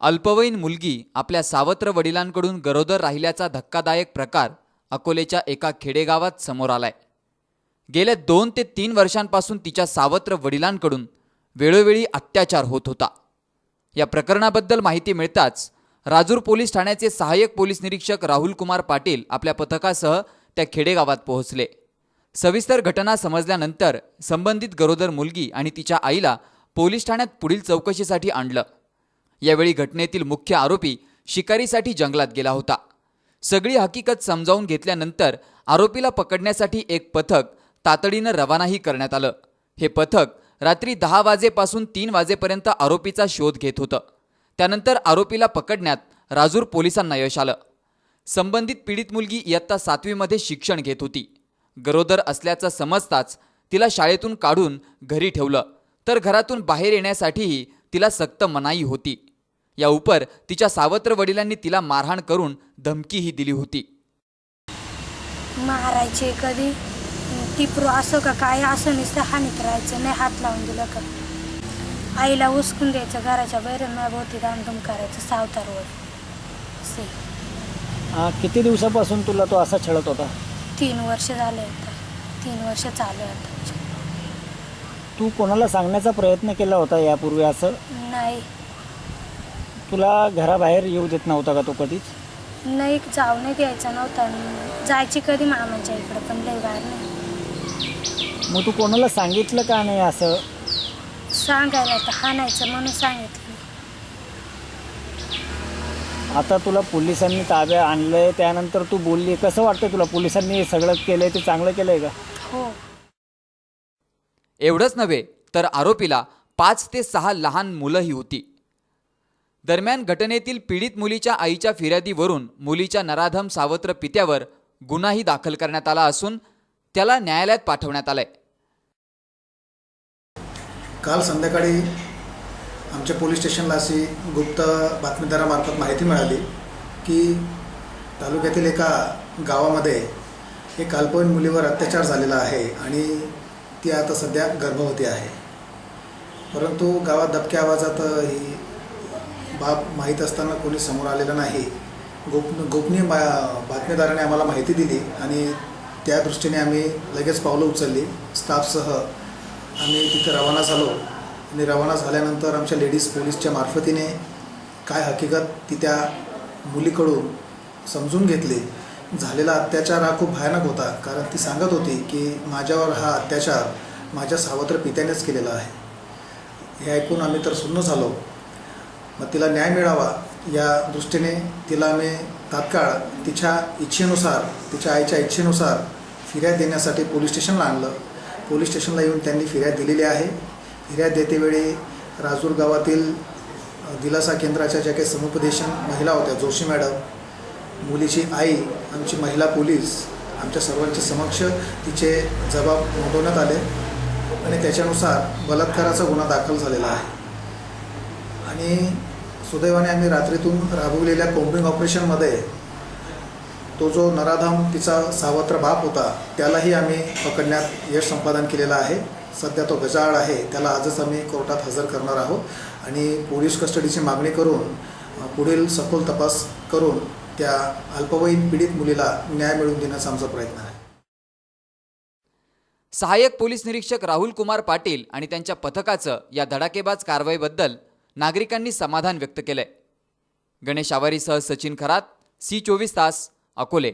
अल्पवयीन मुलगी आपल्या सावत्र वडिलांकडून गरोदर राहिल्याचा धक्कादायक प्रकार अकोलेच्या एका खेडेगावात समोर आलाय. गेल्या दोन ते तीन वर्षांपासून तिच्या सावत्र वडिलांकडून वेळोवेळी अत्याचार होत होता. या प्रकरणाबद्दल माहिती मिळताच राजूर पोलीस ठाण्याचे सहाय्यक पोलीस निरीक्षक राहुल कुमार पाटील आपल्या पथकासह त्या खेडेगावात पोहोचले. सविस्तर घटना समजल्यानंतर संबंधित गरोदर मुलगी आणि तिच्या आईला पोलीस ठाण्यात पुढील चौकशीसाठी आणलं. यावेळी घटनेतील मुख्य आरोपी शिकारीसाठी जंगलात गेला होता. सगळी हकीकत समजावून घेतल्यानंतर आरोपीला पकडण्यासाठी एक पथक तातडीनं रवानाही करण्यात आलं. हे पथक रात्री दहा वाजेपासून तीन वाजेपर्यंत आरोपीचा शोध घेत होतं. त्यानंतर आरोपीला पकडण्यात राजूर पोलिसांना यश आलं. संबंधित पीडित मुलगी इयत्ता सातवीमध्ये शिक्षण घेत होती. गरोदर असल्याचं समजताच तिला शाळेतून काढून घरी ठेवलं तर घरातून बाहेर येण्यासाठीही तिला सक्त मनाई होती. या उपर तिच्या सावत्र वडिलांनी तिला मारहाण करून धमकीही दिली होती. मारायचे कधी? टिपरू असं का काय? असं नुसतं हानीत राहायचं. नाही हात लावून दिलं का? आईला उचकून द्यायचं. घराच्या बैरणाभोवती दामदुम करायचं. सावतारवर असे आ, किती दिवसापासून तुला तो असा छळत होता? तीन वर्ष झाले आता. तीन वर्ष चालू आहे आता. तू कोणाला सांगण्याचा प्रयत्न केला होता यापूर्वी असं? नाही. तुला घराबाहेर येऊ देत नव्हता का तो कधीच? नाही जाऊ नाही द्यायचा नव्हता. आणि जायची कधी मामाच्या इकडं पण लई बाहेर नाही. मग तू कोणाला सांगितलं का नाही असं? सांगायला तर हाणायचं म्हणून सांगितलं. आता तुला पोलिसांनी ताब्या आणलंय त्यानंतर तू बोलली. कसं वाटतं तुला? पोलिसांनी हे सगळं केलंय ते चांगलं केलंय का? हो. एवढंच नव्हे तर आरोपीला पाच ते सहा लहान मुलंही होती. दरम्यान घटनेतील पीडित मुलीच्या आईच्या फिर्यादीवरून मुलीच्या नराधम सावत्र पित्यावर गुन्हाही दाखल करण्यात आला असून त्याला न्यायालयात पाठवण्यात आलंय. काल संध्याकाळी आमच्या पोलीस स्टेशनला अशी गुप्त बातमीदारामार्फत माहिती मिळाली की तालुक्यातील एका गावामध्ये एक अल्पवयीन मुलीवर अत्याचार झालेला आहे आणि ती आता सध्या गर्भवती आहे. परंतु गावात दबक्या आवाजात ही बाब माहीत असताना कोणी समोर आलेलं नाही. गोप गोपनीय मा बातमीदाराने आम्हाला माहिती दिली आणि त्या दृष्टीने आम्ही लगेच पावलं उचलली. स्टाफसह आम्ही तिथे रवाना झालो आणि रवाना झाल्यानंतर आमच्या लेडीज पोलीसच्या मार्फतीने काय हकीकत ती त्या मुलीकडून समजून घेतली. झालेला अत्याचार हा खूप भयानक होता. कारण ती सांगत होती की माझ्यावर हा अत्याचार माझ्या सावत्र पित्यानेच केलेला आहे. हे ऐकून आम्ही तर सुन्न झालो. मग तिला न्याय मिळावा या दृष्टीने तिला मी तात्काळ तिच्या इच्छेनुसार तिच्या आईच्या इच्छेनुसार फिर्याद देण्यासाठी पोलीस स्टेशनला आणलं. पोलीस स्टेशनला येऊन त्यांनी फिर्याद दिलेली आहे. फिर्याद देतेवेळी राजूर गावातील दिलासा केंद्राच्या ज्या काही समुपदेशन महिला होत्या जोशी मॅडम मुलीची आई आमची महिला पोलीस आमच्या सर्वांच्या समक्ष तिचे जबाब नोंदवण्यात आले आणि त्याच्यानुसार बलात्काराचा गुन्हा दाखल झालेला आहे. आणि सुदैवाने आम्ही रात्रीतून राबवलेल्या कोम्बिंग ऑपरेशनमध्ये तो जो नराधाम तिचा सावत्र बाप होता त्यालाही आम्ही पकडण्यात यश संपादन केलेलं आहे. सध्या तो गजाआड आहे त्याला आजच आम्ही कोर्टात हजर करणार आहोत आणि पोलीस कस्टडीची मागणी करून पुढील सखोल तपास करून त्या अल्पवयीन पीडित मुलीला न्याय मिळवून देण्याचा आमचा प्रयत्न आहे. सहाय्यक पोलीस निरीक्षक राहुल कुमार पाटील आणि त्यांच्या पथकाचं या धडाकेबाज कारवाईबद्दल नागरिकांनी समाधान व्यक्त केलंय. गणेश आवारीसह सचिन खरात सी चोवीस तास अकोले.